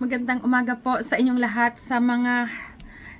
Magandang umaga po sa inyong lahat sa mga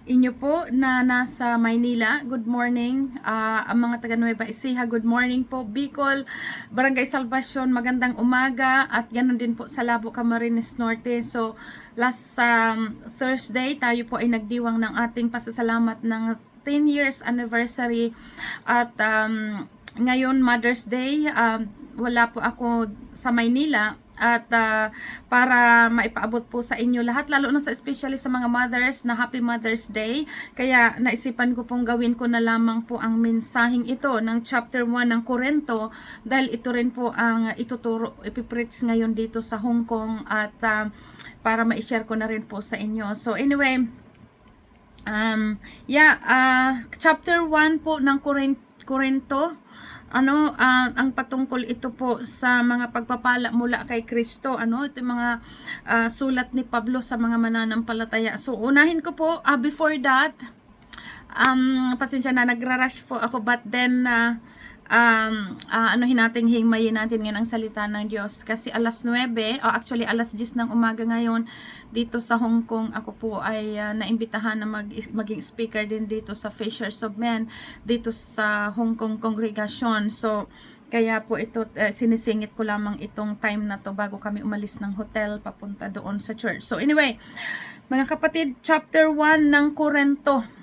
inyo po na nasa Maynila. Good morning. Ah, ang mga taga Nueva Ecija, good morning po. Bicol, Barangay Salvacion, magandang umaga. At ganoon din po sa Labo, Camarines Norte. So, last um, Thursday, tayo po ay nagdiwang ng ating pasasalamat ng 10 years anniversary. At um, ngayon, Mother's Day, um, wala po ako sa Maynila at ah, para maipaabot po sa inyo lahat lalo na sa especially sa mga mothers na Happy Mother's Day. Kaya naisipan ko pong gawin ko na lamang po ang mensaheng ito ng chapter 1 ng Korento dahil ito rin po ang ituturo ipipreach ngayon dito sa Hong Kong at ah, para ma-share ko na rin po sa inyo. So anyway um yeah ah, chapter 1 po ng Koren- Korento ano ah, ang patungkol ito po sa mga pagpapala mula kay Kristo ano ito yung mga ah, sulat ni Pablo sa mga mananampalataya. So unahin ko po ah, before that um pasensya na nagra-rush po ako but then ah, um, ah, anuhin natin, himayin natin ngayon ang salita ng Diyos. Kasi alas 9, oh, actually alas 10 ng umaga ngayon, dito sa Hong Kong, ako po ay ah, naimbitahan na mag, maging speaker din dito sa Fishers of Men, dito sa Hong Kong Congregation. So, kaya po ito, eh, sinisingit ko lamang itong time na to bago kami umalis ng hotel papunta doon sa church. So anyway, mga kapatid, chapter 1 ng Korento.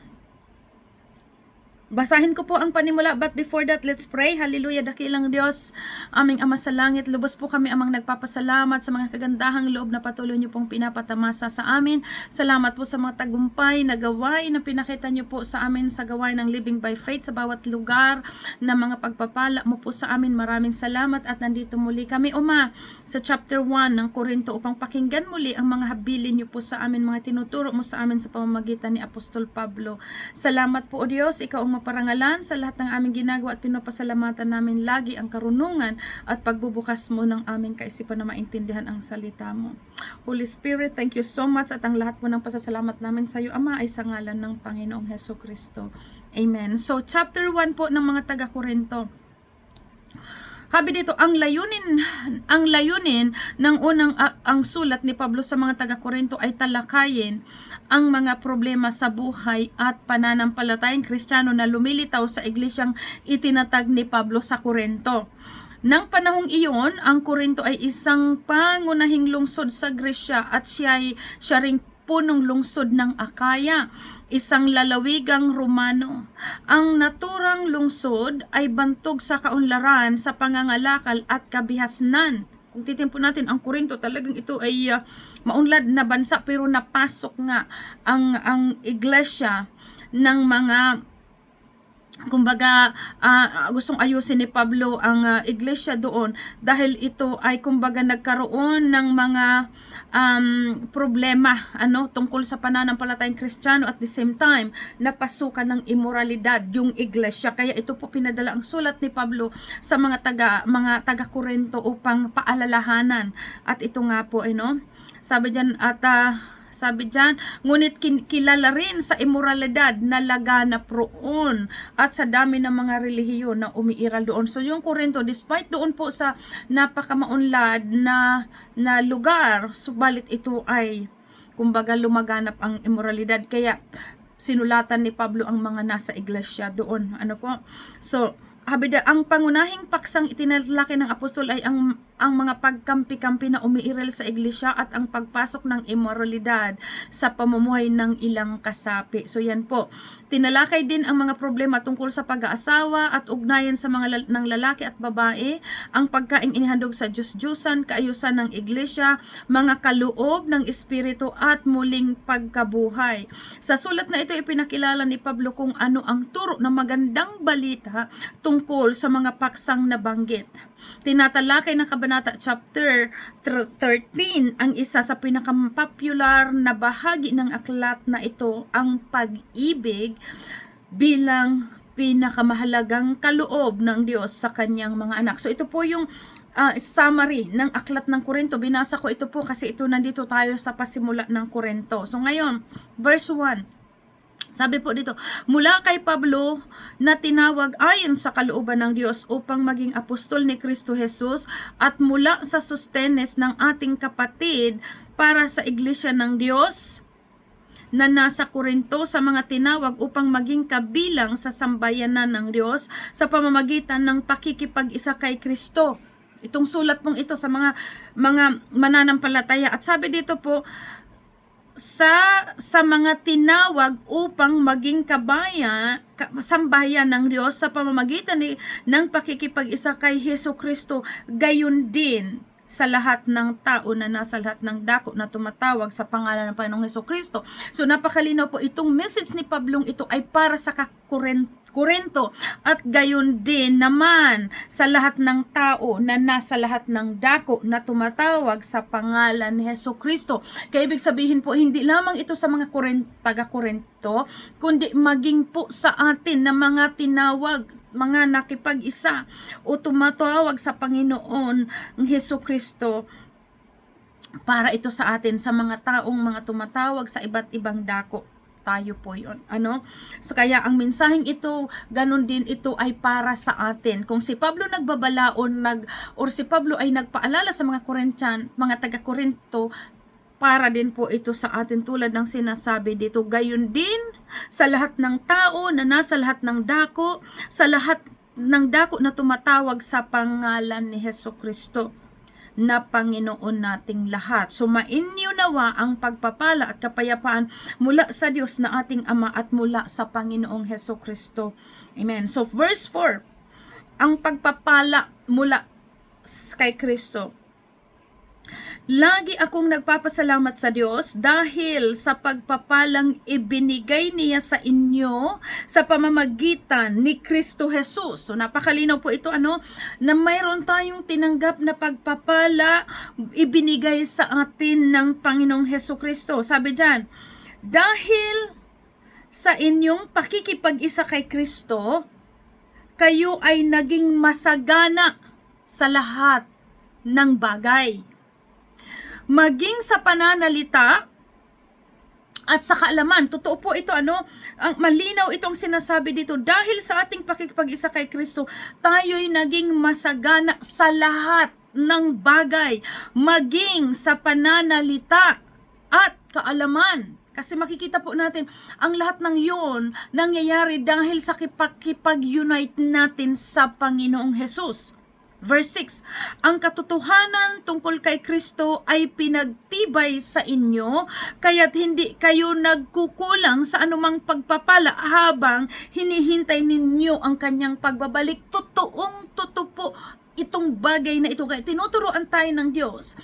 Basahin ko po ang panimula but before that let's pray. Hallelujah dakilang Diyos. Aming Ama sa langit, lubos po kami amang nagpapasalamat sa mga kagandahang loob na patuloy niyo pong pinapatamasa sa amin. Salamat po sa mga tagumpay na gawain na pinakita niyo po sa amin sa gawain ng Living by Faith sa bawat lugar na mga pagpapala mo po sa amin. Maraming salamat at nandito muli kami Uma sa chapter 1 ng Korinto upang pakinggan muli ang mga habilin niyo po sa amin, mga tinuturo mo sa amin sa pamamagitan ni Apostol Pablo. Salamat po o Diyos, ikaw ang maparangalan sa lahat ng aming ginagawa at pinapasalamatan namin lagi ang karunungan at pagbubukas mo ng aming kaisipan na maintindihan ang salita mo. Holy Spirit, thank you so much at ang lahat po ng pasasalamat namin sa iyo, Ama, ay sa ngalan ng Panginoong Heso Kristo. Amen. So, chapter 1 po ng mga taga-Korinto. Habi dito, ang layunin, ang layunin ng unang a- ang sulat ni Pablo sa mga taga-Korinto ay talakayin ang mga problema sa buhay at pananampalatayang Kristiyano na lumilitaw sa iglesyang itinatag ni Pablo sa Korinto. Nang panahong iyon, ang Korinto ay isang pangunahing lungsod sa Gresya at siya ay siya ring punong lungsod ng Akaya, isang lalawigang Romano. Ang naturang lungsod ay bantog sa kaunlaran sa pangangalakal at kabihasnan. Kung titimpo natin, ang Korinto talagang ito ay ah, maunlad na bansa pero napasok nga ang ang iglesia ng mga kumbaga ah, gustong ayusin ni Pablo ang ah, iglesia doon dahil ito ay kumbaga nagkaroon ng mga um, problema ano tungkol sa pananampalatayang Kristiyano at the same time napasukan ng immoralidad yung iglesia. Kaya ito po pinadala ang sulat ni Pablo sa mga taga mga taga Korinto upang paalalahanan. At ito nga po eh no? Sabi diyan at ah, sabi dyan, ngunit kilala rin sa immoralidad na laganap roon at sa dami ng mga relihiyon na umiiral doon. So yung Korinto, despite doon po sa napakamaunlad na, na lugar, subalit ito ay kumbaga lumaganap ang immoralidad. Kaya sinulatan ni Pablo ang mga nasa iglesia doon. Ano po? So, Habida, ang pangunahing paksang itinalaki ng apostol ay ang ang mga pagkampi-kampi na umiiral sa iglesia at ang pagpasok ng immoralidad sa pamumuhay ng ilang kasapi. So yan po. Tinalakay din ang mga problema tungkol sa pag-aasawa at ugnayan sa mga lal- ng lalaki at babae, ang pagkaing inihandog sa Diyos-Diyusan, kaayusan ng iglesia, mga kaloob ng espiritu at muling pagkabuhay. Sa sulat na ito ipinakilala ni Pablo kung ano ang turo ng magandang balita tungkol sa mga paksang nabanggit. Tinatalakay ng Kabanata chapter tr- 13 ang isa sa pinakapopular na bahagi ng aklat na ito ang pag-ibig bilang pinakamahalagang kaloob ng Diyos sa kanyang mga anak. So ito po yung ah, summary ng aklat ng Korinto. Binasa ko ito po kasi ito nandito tayo sa pasimula ng Korinto. So ngayon, verse 1. Sabi po dito, mula kay Pablo na tinawag ayon sa kalooban ng Diyos upang maging apostol ni Kristo Jesus at mula sa sustenes ng ating kapatid para sa iglesia ng Diyos na nasa Korinto sa mga tinawag upang maging kabilang sa sambayanan ng Diyos sa pamamagitan ng pakikipag-isa kay Kristo. Itong sulat pong ito sa mga mga mananampalataya at sabi dito po sa sa mga tinawag upang maging kabaya ka- sambahayan ng Diyos sa pamamagitan ni, ng pakikipag-isa kay Heso Kristo gayon din sa lahat ng tao na nasa lahat ng dako na tumatawag sa pangalan ng Panginoong Heso Kristo. So napakalinaw po itong message ni Pablong ito ay para sa kakurent Korento at gayon din naman sa lahat ng tao na nasa lahat ng dako na tumatawag sa pangalan ni Heso Kristo. Kaya ibig sabihin po, hindi lamang ito sa mga Koren, taga-Korento, kundi maging po sa atin na mga tinawag, mga nakipag-isa o tumatawag sa Panginoon ng Heso Kristo para ito sa atin sa mga taong mga tumatawag sa iba't ibang dako tayo po yon ano? So kaya ang mensaheng ito ganun din ito ay para sa atin. Kung si Pablo nagbabalaon nag or si Pablo ay nagpaalala sa mga Korintyan mga taga Korinto para din po ito sa atin tulad ng sinasabi dito. Gayon din sa lahat ng tao na nasa lahat ng dako sa lahat ng dako na tumatawag sa pangalan ni Heso Kristo na Panginoon nating lahat. Sumainyo nawa ang pagpapala at kapayapaan mula sa Diyos na ating Ama at mula sa Panginoong Heso Kristo. Amen. So verse 4, ang pagpapala mula kay Kristo. Lagi akong nagpapasalamat sa Diyos dahil sa pagpapalang ibinigay niya sa inyo sa pamamagitan ni Kristo Jesus. So napakalinaw po ito ano na mayroon tayong tinanggap na pagpapala ibinigay sa atin ng Panginoong Heso Kristo. Sabi diyan, dahil sa inyong pakikipag-isa kay Kristo, kayo ay naging masagana sa lahat ng bagay maging sa pananalita at sa kaalaman. Totoo po ito, ano, ang malinaw itong sinasabi dito. Dahil sa ating pakikipag-isa kay Kristo, tayo'y naging masagana sa lahat ng bagay. Maging sa pananalita at kaalaman. Kasi makikita po natin, ang lahat ng yon nangyayari dahil sa kipag-unite natin sa Panginoong Hesus. Verse 6, Ang katotohanan tungkol kay Kristo ay pinagtibay sa inyo, kaya't hindi kayo nagkukulang sa anumang pagpapala habang hinihintay ninyo ang kanyang pagbabalik. Totoong totoo po itong bagay na ito. Kaya tinuturoan tayo ng Diyos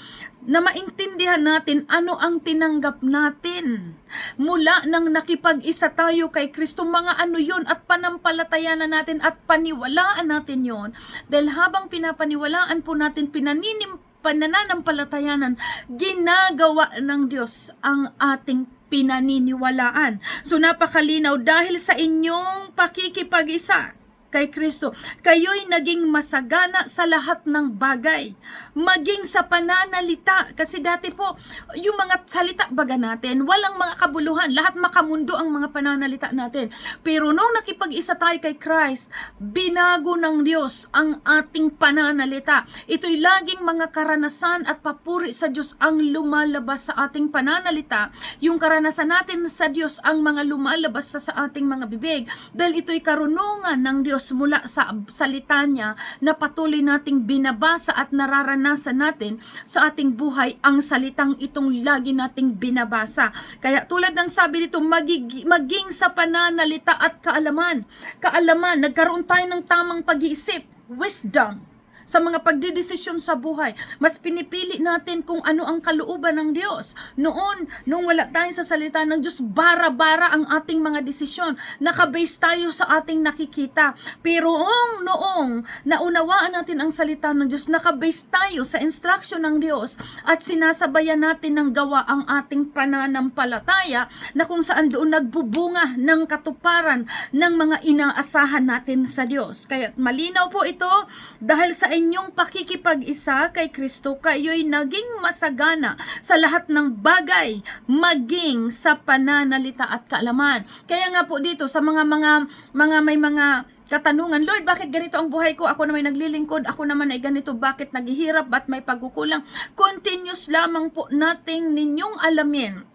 na maintindihan natin ano ang tinanggap natin. Mula nang nakipag-isa tayo kay Kristo mga ano yun at panampalatayanan natin at paniwalaan natin yon dahil habang pinapaniwalaan po natin pinaninim panananampalatayanan ginagawa ng Diyos ang ating pinaniniwalaan. So napakalinaw dahil sa inyong pakikipag-isa kay Kristo. Kayo'y naging masagana sa lahat ng bagay. Maging sa pananalita. Kasi dati po, yung mga salita baga natin, walang mga kabuluhan. Lahat makamundo ang mga pananalita natin. Pero nung nakipag-isa tayo kay Christ, binago ng Diyos ang ating pananalita. Ito'y laging mga karanasan at papuri sa Diyos ang lumalabas sa ating pananalita. Yung karanasan natin sa Diyos ang mga lumalabas sa, sa ating mga bibig. Dahil ito'y karunungan ng Diyos mula sa salita niya na patuloy nating binabasa at nararanasan natin sa ating buhay ang salitang itong lagi nating binabasa. Kaya tulad ng sabi dito, magig- maging sa pananalita at kaalaman. Kaalaman, nagkaroon tayo ng tamang pag-iisip, wisdom sa mga pagdidesisyon sa buhay. Mas pinipili natin kung ano ang kalooban ng Diyos. Noon, nung wala tayo sa salita ng Diyos, bara-bara ang ating mga desisyon. Nakabase tayo sa ating nakikita. Pero noong, noong naunawaan natin ang salita ng Diyos, nakabase tayo sa instruction ng Diyos at sinasabayan natin ng gawa ang ating pananampalataya na kung saan doon nagbubunga ng katuparan ng mga inaasahan natin sa Diyos. Kaya malinaw po ito dahil sa inyong pakikipag-isa kay Kristo, kayo'y naging masagana sa lahat ng bagay, maging sa pananalita at kaalaman. Kaya nga po dito sa mga mga mga may mga katanungan, Lord, bakit ganito ang buhay ko? Ako naman naglilingkod, ako naman ay ganito, bakit naghihirap, ba't may pagkukulang? Continuous lamang po nating ninyong alamin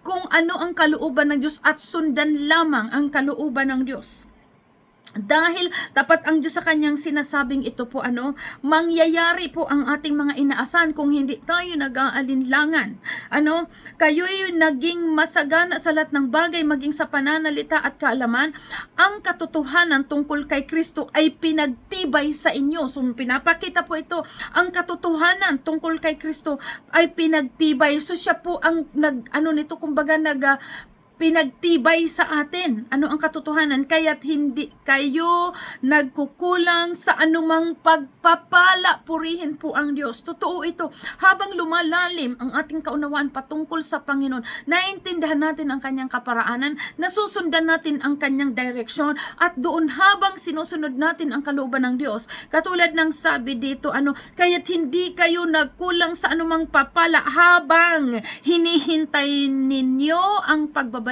kung ano ang kalooban ng Diyos at sundan lamang ang kalooban ng Diyos. Dahil tapat ang Diyos sa kanyang sinasabing ito po ano, mangyayari po ang ating mga inaasahan kung hindi tayo nag-aalinlangan. Ano, kayo'y naging masagana sa lahat ng bagay, maging sa pananalita at kaalaman, ang katotohanan tungkol kay Kristo ay pinagtibay sa inyo. So, pinapakita po ito, ang katotohanan tungkol kay Kristo ay pinagtibay. So, siya po ang nag, ano nito, kumbaga nag, ah, pinagtibay sa atin. Ano ang katotohanan? Kaya't hindi kayo nagkukulang sa anumang pagpapala. Purihin po ang Diyos. Totoo ito. Habang lumalalim ang ating kaunawaan patungkol sa Panginoon, naiintindihan natin ang kanyang kaparaanan, nasusundan natin ang kanyang direksyon, at doon habang sinusunod natin ang kalooban ng Diyos, katulad ng sabi dito, ano, kaya't hindi kayo nagkulang sa anumang papala habang hinihintay ninyo ang pagbabalik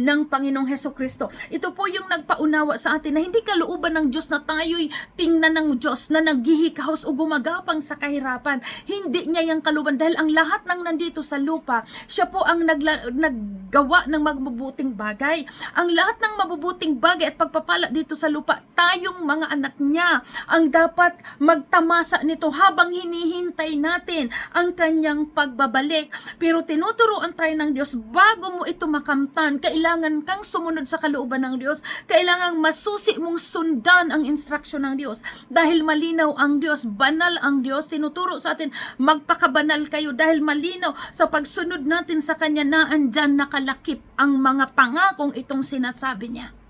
ng Panginoong Heso Kristo. Ito po yung nagpaunawa sa atin na hindi kalooban ng Diyos na tayo'y tingnan ng Diyos na naghihikahos o gumagapang sa kahirapan. Hindi niya yung kalooban dahil ang lahat ng nandito sa lupa, siya po ang nagla- naggawa ng mabubuting bagay. Ang lahat ng mabubuting bagay at pagpapala dito sa lupa, tayong mga anak niya ang dapat magtamasa nito habang hinihintay natin ang kanyang pagbabalik. Pero tinuturuan tayo ng Diyos bago mo ito makamtan, kailangan kang sumunod sa kalooban ng Diyos. Kailangan masusi mong sundan ang instruksyon ng Diyos. Dahil malinaw ang Diyos, banal ang Diyos, tinuturo sa atin, magpakabanal kayo dahil malinaw sa pagsunod natin sa Kanya na andyan nakalakip ang mga pangakong itong sinasabi niya.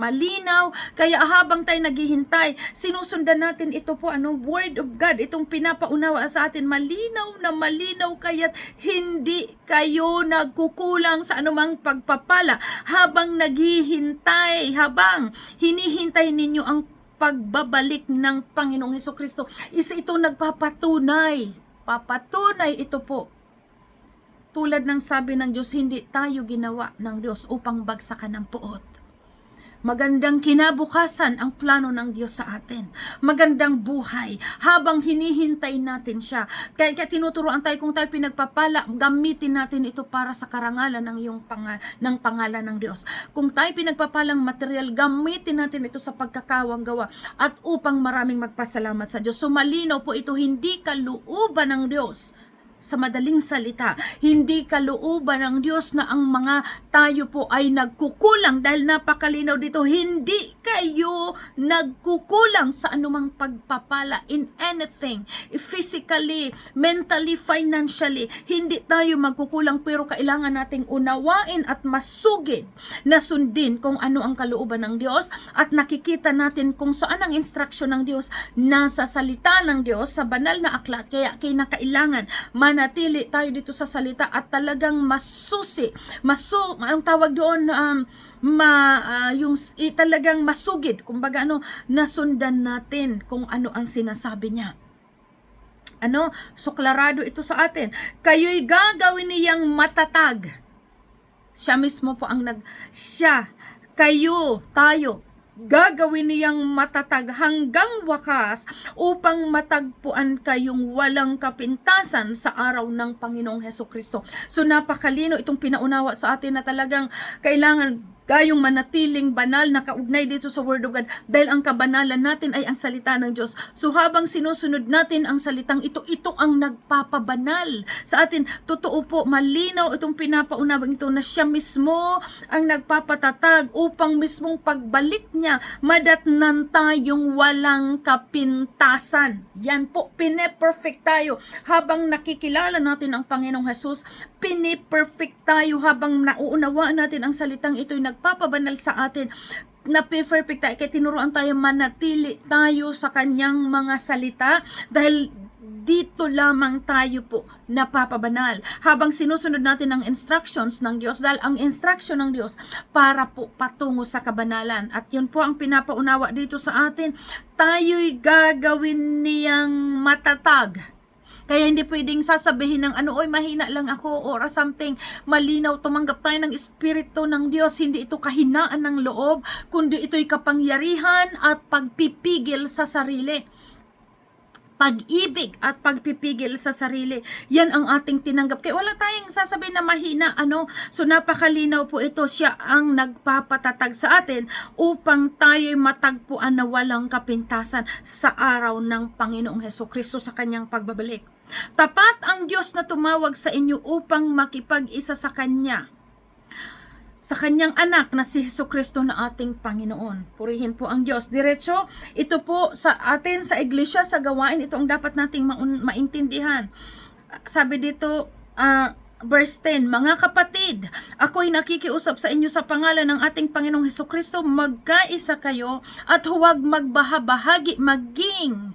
Malinaw, kaya habang tayo naghihintay, sinusundan natin ito po, ano, word of God, itong pinapaunawa sa atin, malinaw na malinaw, kaya't hindi kayo nagkukulang sa anumang pagpapala habang naghihintay, habang hinihintay ninyo ang pagbabalik ng Panginoong Heso Kristo. Isa ito nagpapatunay, papatunay ito po tulad ng sabi ng Diyos, hindi tayo ginawa ng Diyos upang bagsakan ng puot. Magandang kinabukasan ang plano ng Diyos sa atin. Magandang buhay habang hinihintay natin siya. Kaya, kaya tinuturoan tayo kung tayo pinagpapala, gamitin natin ito para sa karangalan ng iyong panga, ng pangalan ng Diyos. Kung tayo pinagpapalang material, gamitin natin ito sa pagkakawang gawa at upang maraming magpasalamat sa Diyos. So malinaw po ito, hindi kalooban ng Diyos sa madaling salita, hindi kalooban ng Diyos na ang mga tayo po ay nagkukulang dahil napakalinaw dito, hindi kayo nagkukulang sa anumang pagpapala in anything, physically, mentally, financially, hindi tayo magkukulang pero kailangan nating unawain at masugid na sundin kung ano ang kalooban ng Diyos at nakikita natin kung saan ang instruksyon ng Diyos. Nasa salita ng Diyos sa banal na aklat kaya kinakailangan manatili tayo dito sa salita at talagang masusi, masu, anong tawag doon, um, ma, ah, yung i, talagang masugid, kumbaga ano, nasundan natin kung ano ang sinasabi niya. Ano, suklarado ito sa atin. Kayo'y gagawin niyang matatag. Siya mismo po ang nag, siya, kayo, tayo, gagawin niyang matatag hanggang wakas upang matagpuan kayong walang kapintasan sa araw ng Panginoong Heso Kristo. So napakalino itong pinaunawa sa atin na talagang kailangan tayong manatiling banal na kaugnay dito sa Word of God dahil ang kabanalan natin ay ang salita ng Diyos. So habang sinusunod natin ang salitang ito, ito ang nagpapabanal sa atin. Totoo po, malinaw itong pinapaunawang ito na siya mismo ang nagpapatatag upang mismong pagbalik niya, madatnan tayong walang kapintasan. Yan po, pine-perfect tayo habang nakikilala natin ang Panginoong Jesus, pine-perfect tayo habang nauunawaan natin ang salitang ito'y nagpapabanal sa atin na perfect tayo, kaya tinuruan tayo manatili tayo sa kanyang mga salita dahil dito lamang tayo po napapabanal. Habang sinusunod natin ang instructions ng Diyos, dahil ang instruction ng Diyos para po patungo sa kabanalan. At yun po ang pinapaunawa dito sa atin, tayo'y gagawin niyang matatag. Kaya hindi pwedeng sasabihin ng ano, oy mahina lang ako or something. Malinaw, tumanggap tayo ng Espiritu ng Diyos. Hindi ito kahinaan ng loob, kundi ito'y kapangyarihan at pagpipigil sa sarili pag-ibig at pagpipigil sa sarili. Yan ang ating tinanggap. Kaya wala tayong sasabihin na mahina, ano. So napakalinaw po ito. Siya ang nagpapatatag sa atin upang tayo'y matagpuan na walang kapintasan sa araw ng Panginoong Heso Kristo sa kanyang pagbabalik. Tapat ang Diyos na tumawag sa inyo upang makipag-isa sa Kanya sa kanyang anak na si Heso Kristo na ating Panginoon. Purihin po ang Diyos. Diretso, ito po sa atin sa iglesia, sa gawain, ito ang dapat nating maun- maintindihan. Sabi dito, ah, verse 10, Mga kapatid, ako'y nakikiusap sa inyo sa pangalan ng ating Panginoong Heso Kristo, magkaisa kayo at huwag magbahabahagi maging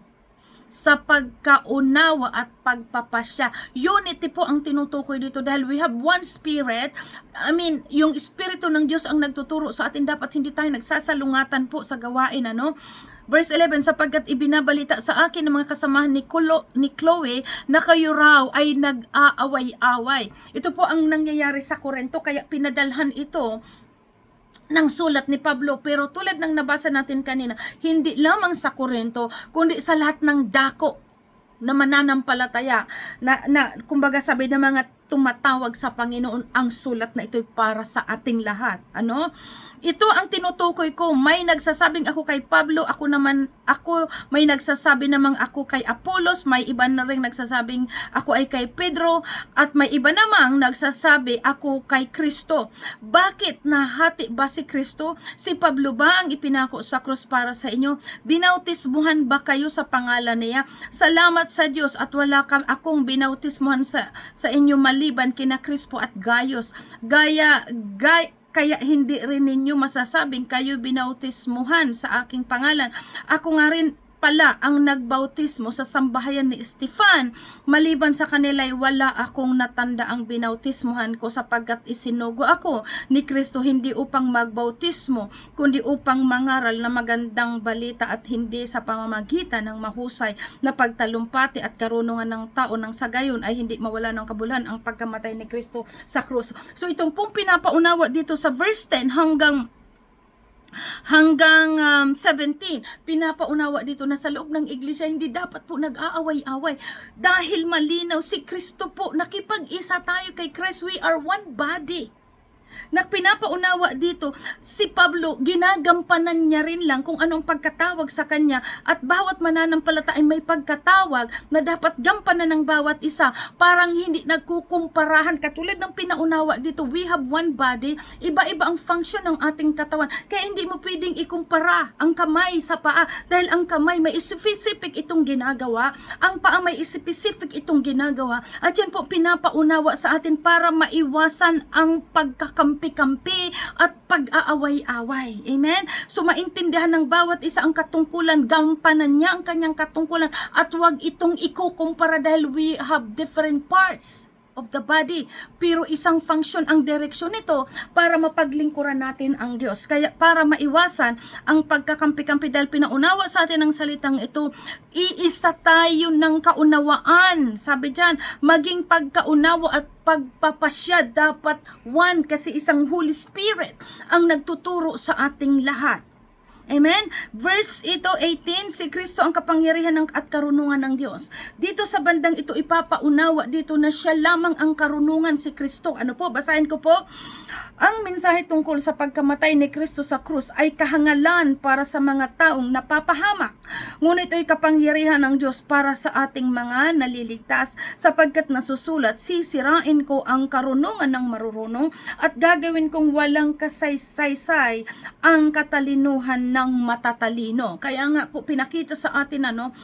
sa pagkaunawa at pagpapasya. Unity po ang tinutukoy dito dahil we have one spirit. I mean, yung espiritu ng Diyos ang nagtuturo sa atin dapat hindi tayo nagsasalungatan po sa gawain ano. Verse 11, sapagkat ibinabalita sa akin ng mga kasamahan ni, Kulo, ni Chloe na kayo raw ay nag-aaway-away. Ito po ang nangyayari sa Korento kaya pinadalhan ito ng sulat ni Pablo pero tulad ng nabasa natin kanina hindi lamang sa Korento kundi sa lahat ng dako na mananampalataya. Na, na kumbaga sabi ng mga tumatawag sa Panginoon ang sulat na ito'y para sa ating lahat. Ano? Ito ang tinutukoy ko. May nagsasabing ako kay Pablo ako naman ako may nagsasabi namang ako kay Apolos may iba na rin nagsasabing ako ay kay Pedro at may iba namang nagsasabi ako kay Kristo. Bakit nahati ba si Kristo? Si Pablo ba ang ipinako sa krus para sa inyo? Binautismuhan ba kayo sa pangalan niya? Salamat sa Diyos at wala kam akong binautismuhan sa sa inyo maliban kina Crispo at Gayos gaya gay kaya hindi rin ninyo masasabing kayo binautismuhan sa aking pangalan. Ako nga rin pala ang nagbautismo sa sambahayan ni Stefan. Maliban sa kanila ay wala akong natanda ang binautismuhan ko sapagkat isinugo ako ni Kristo hindi upang magbautismo kundi upang mangaral na magandang balita at hindi sa pamamagitan ng mahusay na pagtalumpati at karunungan ng tao nang sa gayon ay hindi mawala ng kabuluhan ang pagkamatay ni Kristo sa krus. So itong pong pinapaunawa dito sa verse 10 hanggang hanggang um, 17, pinapaunawa dito na sa loob ng iglesia, hindi dapat po nag-aaway-away. Dahil malinaw si Kristo po, nakipag-isa tayo kay Christ, we are one body na pinapaunawa dito, si Pablo, ginagampanan niya rin lang kung anong pagkatawag sa kanya at bawat mananampalataya ay may pagkatawag na dapat gampanan ng bawat isa. Parang hindi nagkukumparahan. Katulad ng pinaunawa dito, we have one body, iba-iba ang function ng ating katawan. Kaya hindi mo pwedeng ikumpara ang kamay sa paa dahil ang kamay may specific itong ginagawa, ang paa may specific itong ginagawa. At yan po pinapaunawa sa atin para maiwasan ang pagkakampi-kampi at pag-aaway-away. Amen? So maintindihan ng bawat isa ang katungkulan, gampanan niya ang kanyang katungkulan at huwag itong ikukumpara dahil we have different parts of the body. Pero isang function ang direksyon nito para mapaglingkuran natin ang Diyos. Kaya para maiwasan ang pagkakampi-kampi dahil pinaunawa sa atin ang salitang ito, iisa tayo ng kaunawaan. Sabi dyan, maging pagkaunawa at pagpapasya dapat one kasi isang Holy Spirit ang nagtuturo sa ating lahat. Amen? Verse ito, 18, si Kristo ang kapangyarihan ng, at karunungan ng Diyos. Dito sa bandang ito, ipapaunawa dito na siya lamang ang karunungan si Kristo. Ano po? Basahin ko po. Ang mensahe tungkol sa pagkamatay ni Kristo sa krus ay kahangalan para sa mga taong napapahamak. Ngunit ay kapangyarihan ng Diyos para sa ating mga naliligtas sapagkat nasusulat, sisirain ko ang karunungan ng marurunong at gagawin kong walang kasaysaysay ang katalinuhan ng matatalino. Kaya nga po pinakita sa atin ano,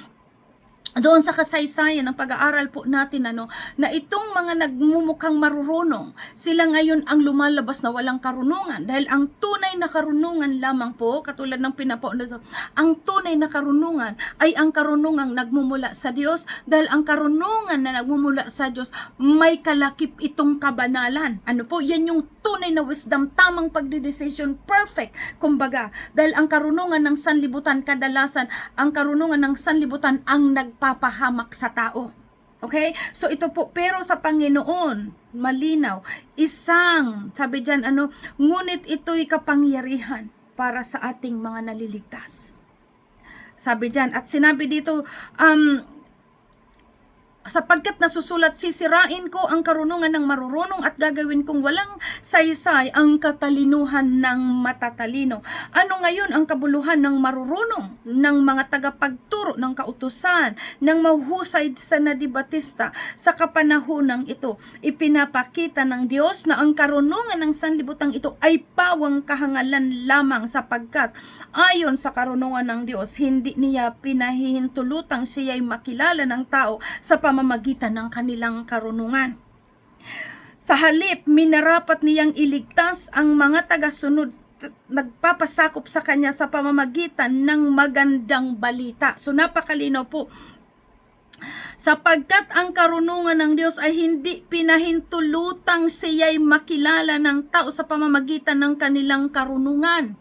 doon sa kasaysayan ng pag-aaral po natin ano na itong mga nagmumukhang marurunong sila ngayon ang lumalabas na walang karunungan. Dahil ang tunay na karunungan lamang po katulad ng pinapo nito ang tunay na karunungan ay ang karunungang nagmumula sa Diyos. Dahil ang karunungan na nagmumula sa Diyos may kalakip itong kabanalan. Ano po? Yan yung tunay na wisdom tamang pagdedesisyon perfect kumbaga. Dahil ang karunungan ng sanlibutan kadalasan ang karunungan ng sanlibutan ang nagpapahamak sa tao. Okay? So ito po, pero sa Panginoon, malinaw, isang, sabi dyan, ano, ngunit ito'y kapangyarihan para sa ating mga naliligtas. Sabi dyan, at sinabi dito, um, sapagkat nasusulat sisirain ko ang karunungan ng marurunong at gagawin kong walang saysay ang katalinuhan ng matatalino. Ano ngayon ang kabuluhan ng marurunong, ng mga tagapagturo ng kautusan, ng mahuhusay sa nadibatista sa kapanahonang ito? Ipinapakita ng Diyos na ang karunungan ng sanlibutan ito ay pawang kahangalan lamang sapagkat ayon sa karunungan ng Diyos, hindi niya pinahihintulutang siya'y makilala ng tao sa pamamagitan ng kanilang karunungan. Sa halip, minarapat niyang iligtas ang mga tagasunod nagpapasakop sa kanya sa pamamagitan ng magandang balita. So napakalinaw po sapagkat ang karunungan ng Diyos ay hindi pinahintulutang siya'y makilala ng tao sa pamamagitan ng kanilang karunungan.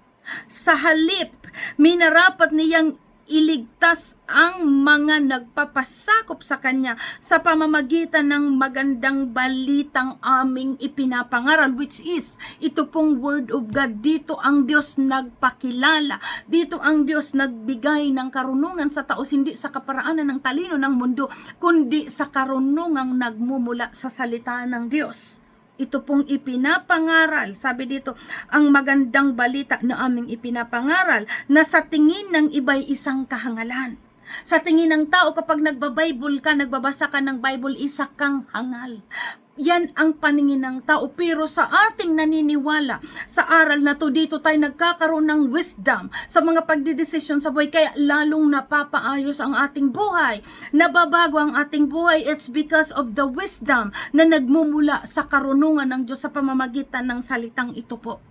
Sa halip, minarapat niyang iligtas ang mga nagpapasakop sa kanya sa pamamagitan ng magandang balitang aming ipinapangaral which is ito pong word of God dito ang Diyos nagpakilala dito ang Diyos nagbigay ng karunungan sa tao hindi sa kaparaanan ng talino ng mundo kundi sa karunungang nagmumula sa salita ng Diyos ito pong ipinapangaral, sabi dito, ang magandang balita na aming ipinapangaral na sa tingin ng iba'y isang kahangalan. Sa tingin ng tao kapag nagbabible ka, nagbabasa ka ng Bible, isa kang hangal. Yan ang paningin ng tao. Pero sa ating naniniwala, sa aral na to, dito tayo nagkakaroon ng wisdom sa mga pagdidesisyon sa buhay. Kaya lalong napapaayos ang ating buhay. Nababago ang ating buhay. It's because of the wisdom na nagmumula sa karunungan ng Diyos sa pamamagitan ng salitang ito po.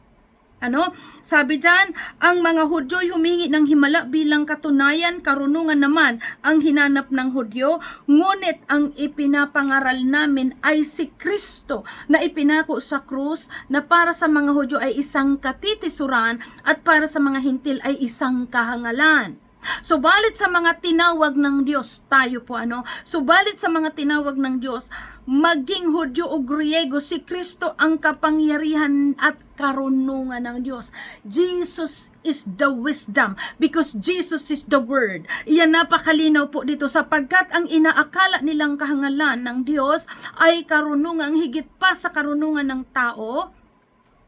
Ano? Sabi dyan, ang mga Hudyo'y humingi ng himala bilang katunayan, karunungan naman ang hinanap ng Hudyo, ngunit ang ipinapangaral namin ay si Kristo na ipinako sa krus na para sa mga Hudyo ay isang katitisuran at para sa mga hintil ay isang kahangalan. Subalit sa mga tinawag ng Diyos, tayo po ano, subalit sa mga tinawag ng Diyos, maging Hudyo o Griego, si Kristo ang kapangyarihan at karunungan ng Diyos. Jesus is the wisdom because Jesus is the Word. Iyan napakalinaw po dito sapagkat ang inaakala nilang kahangalan ng Diyos ay karunungang higit pa sa karunungan ng tao,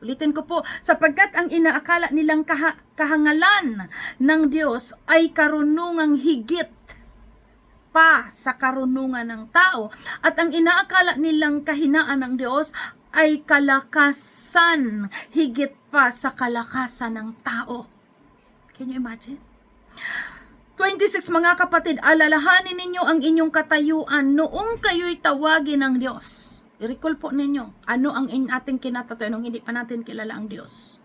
Ulitin ko po, sapagkat ang inaakala nilang kaha- kahangalan ng Diyos ay karunungang higit pa sa karunungan ng tao at ang inaakala nilang kahinaan ng Diyos ay kalakasan higit pa sa kalakasan ng tao. Can you imagine? 26 mga kapatid, alalahanin ninyo ang inyong katayuan noong kayo'y tawagin ng Diyos. I-recall po ninyo, ano ang in ating kinatatayo nung hindi pa natin kilala ang Diyos.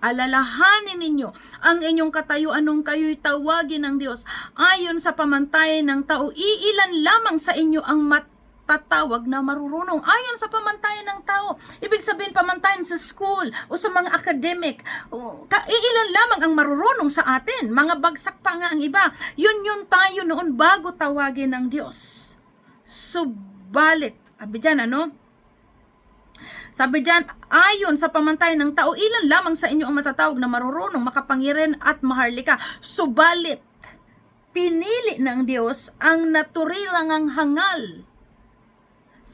Alalahanin ninyo ang inyong katayuan nung kayo'y tawagin ng Diyos. Ayon sa pamantayan ng tao, iilan lamang sa inyo ang matatawag na marurunong. Ayon sa pamantayan ng tao. Ibig sabihin, pamantayan sa school o sa mga academic. Iilan lamang ang marurunong sa atin. Mga bagsak pa nga ang iba. Yun yun tayo noon bago tawagin ng Diyos. Subalit, abi dyan, ano? Sabi dyan, ayon sa pamantayan ng tao, ilan lamang sa inyo ang matatawag na marurunong, makapangyarihan at maharlika. Subalit, pinili ng Diyos ang naturirangang hangal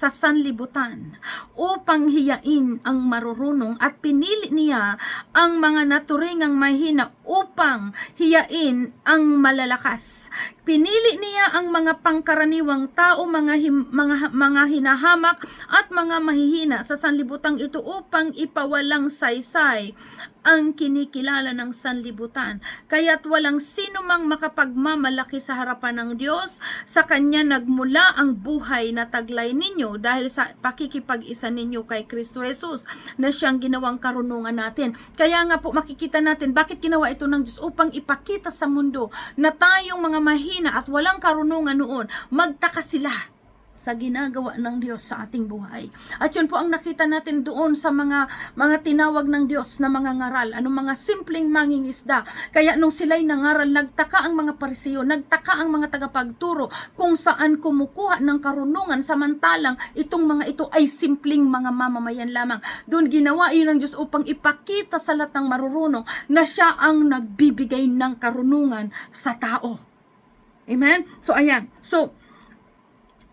sa sanlibutan upang hiyain ang marurunong at pinili niya ang mga naturingang mahina upang hiyain ang malalakas. Pinili niya ang mga pangkaraniwang tao, mga, him- mga, mga hinahamak at mga mahihina sa sanlibutang ito upang ipawalang saysay ang kinikilala ng sanlibutan. Kaya't walang sino mang makapagmamalaki sa harapan ng Diyos, sa Kanya nagmula ang buhay na taglay ninyo dahil sa pakikipag-isa ninyo kay Kristo Jesus na siyang ginawang karunungan natin. Kaya nga po makikita natin bakit ginawa ito ng Diyos upang ipakita sa mundo na tayong mga mahina at walang karunungan noon, magtaka sila sa ginagawa ng Diyos sa ating buhay. At yun po ang nakita natin doon sa mga mga tinawag ng Diyos na mga ngaral, ano mga simpleng mangingisda. Kaya nung sila'y nangaral, nagtaka ang mga parisiyo, nagtaka ang mga tagapagturo kung saan kumukuha ng karunungan samantalang itong mga ito ay simpleng mga mamamayan lamang. Doon ginawa yun ng Diyos upang ipakita sa lahat ng marurunong na siya ang nagbibigay ng karunungan sa tao. Amen? So, ayan. So,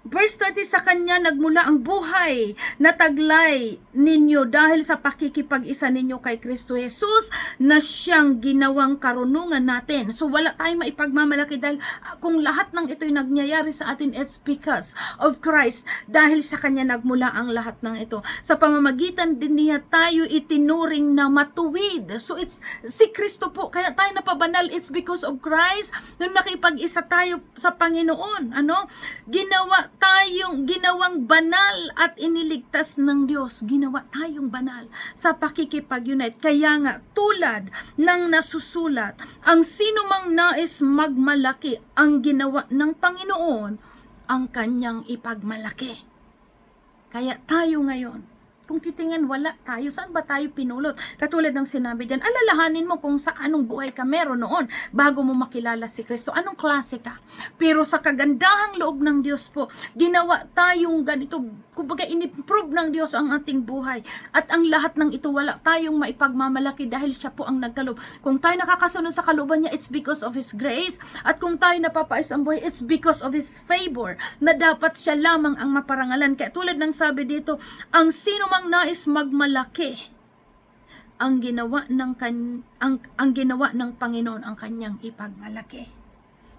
Verse 30, sa kanya nagmula ang buhay na taglay ninyo dahil sa pakikipag-isa ninyo kay Kristo Jesus na siyang ginawang karunungan natin. So wala tayong maipagmamalaki dahil ah, kung lahat ng ito'y nagyayari sa atin, it's because of Christ. Dahil sa kanya nagmula ang lahat ng ito. Sa pamamagitan din niya tayo itinuring na matuwid. So it's si Kristo po, kaya tayo napabanal, it's because of Christ. Nung nakipag-isa tayo sa Panginoon, ano? Ginawa tayong ginawang banal at iniligtas ng Diyos. Ginawa tayong banal sa pakikipag-unite. Kaya nga, tulad ng nasusulat, ang sino mang nais magmalaki ang ginawa ng Panginoon, ang kanyang ipagmalaki. Kaya tayo ngayon, kung titingnan wala tayo, saan ba tayo pinulot? Katulad ng sinabi dyan, alalahanin mo kung sa anong buhay ka meron noon bago mo makilala si Kristo. Anong klase ka? Pero sa kagandahang loob ng Diyos po, ginawa tayong ganito, kumbaga in-improve ng Diyos ang ating buhay. At ang lahat ng ito, wala tayong maipagmamalaki dahil siya po ang nagkalob. Kung tayo nakakasunod sa kalooban niya, it's because of His grace. At kung tayo napapais ang buhay, it's because of His favor na dapat siya lamang ang maparangalan. Kaya tulad ng sabi dito, ang sino mang nais magmalaki, ang ginawa ng kan, ang, ang ginawa ng Panginoon ang kanyang ipagmalaki.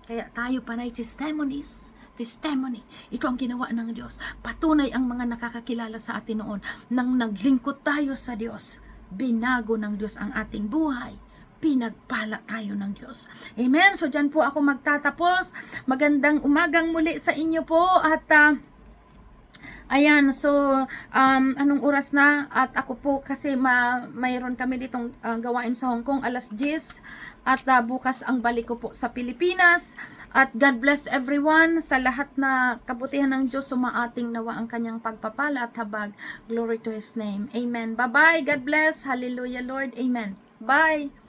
Kaya tayo panay testimonies, testimony. Ito ang ginawa ng Diyos. Patunay ang mga nakakakilala sa atin noon nang naglingkod tayo sa Diyos. Binago ng Diyos ang ating buhay pinagpala tayo ng Diyos. Amen. So dyan po ako magtatapos. Magandang umagang muli sa inyo po at ah, Ayan, so um, anong oras na? At ako po kasi ma mayroon kami ditong uh, gawain sa Hong Kong alas 10 at uh, bukas ang balik ko po sa Pilipinas. At God bless everyone sa lahat na kabutihan ng Diyos sumaating nawa ang kanyang pagpapala at habag. Glory to His name. Amen. Bye-bye. God bless. Hallelujah, Lord. Amen. Bye.